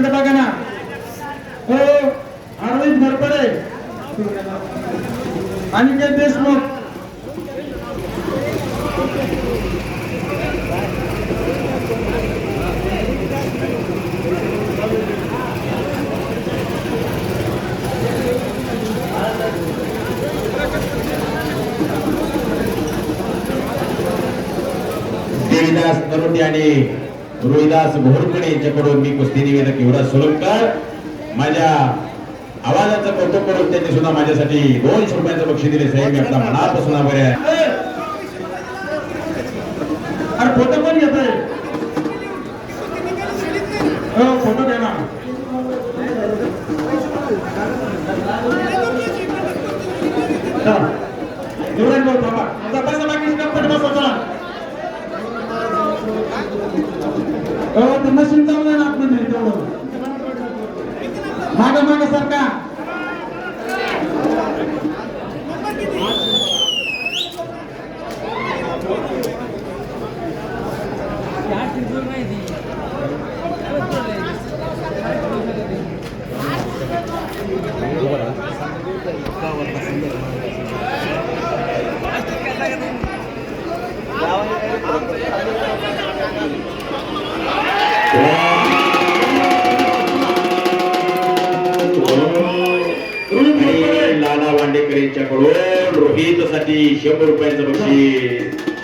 इकडे बघा ना. हो अरविंद घरपडे अनिकेत देशमुख. देवीदास नरोटे आणि रोहिदास घोरपडे यांच्याकडून मी कुस्ती निवेदक युवराज सोलंकर. माझ्या आवाजाचं कौतुक करून त्यांनी सुद्धा माझ्यासाठी दोनशे रुपयाचं बक्षीस दिले साहेब मी आपला मनापासून आभारी आहे. अरे फोटो पण घेत आहे? हो, फोटो घ्या ना. चला. युवराज भाऊ थांबा. आता बाकी ಇವತ್ತಿನ ಚಿಂತಾವಣೆ ಹಾಕೊಂಡ್ರಿ ಕೇಳೋದು ಮಾಡ ಮಾಡ ಸರ್ಕಾರ Thank you. लाला वांडेकर यांच्याकडून रोहितसाठी शंभर रुपयांचं बक्षीस.